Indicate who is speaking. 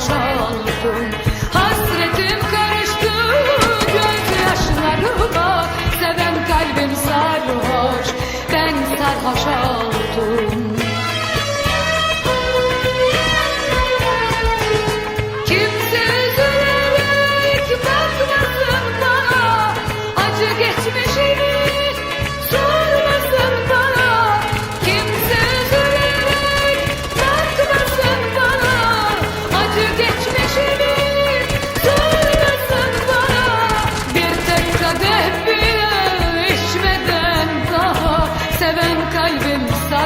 Speaker 1: boşaldım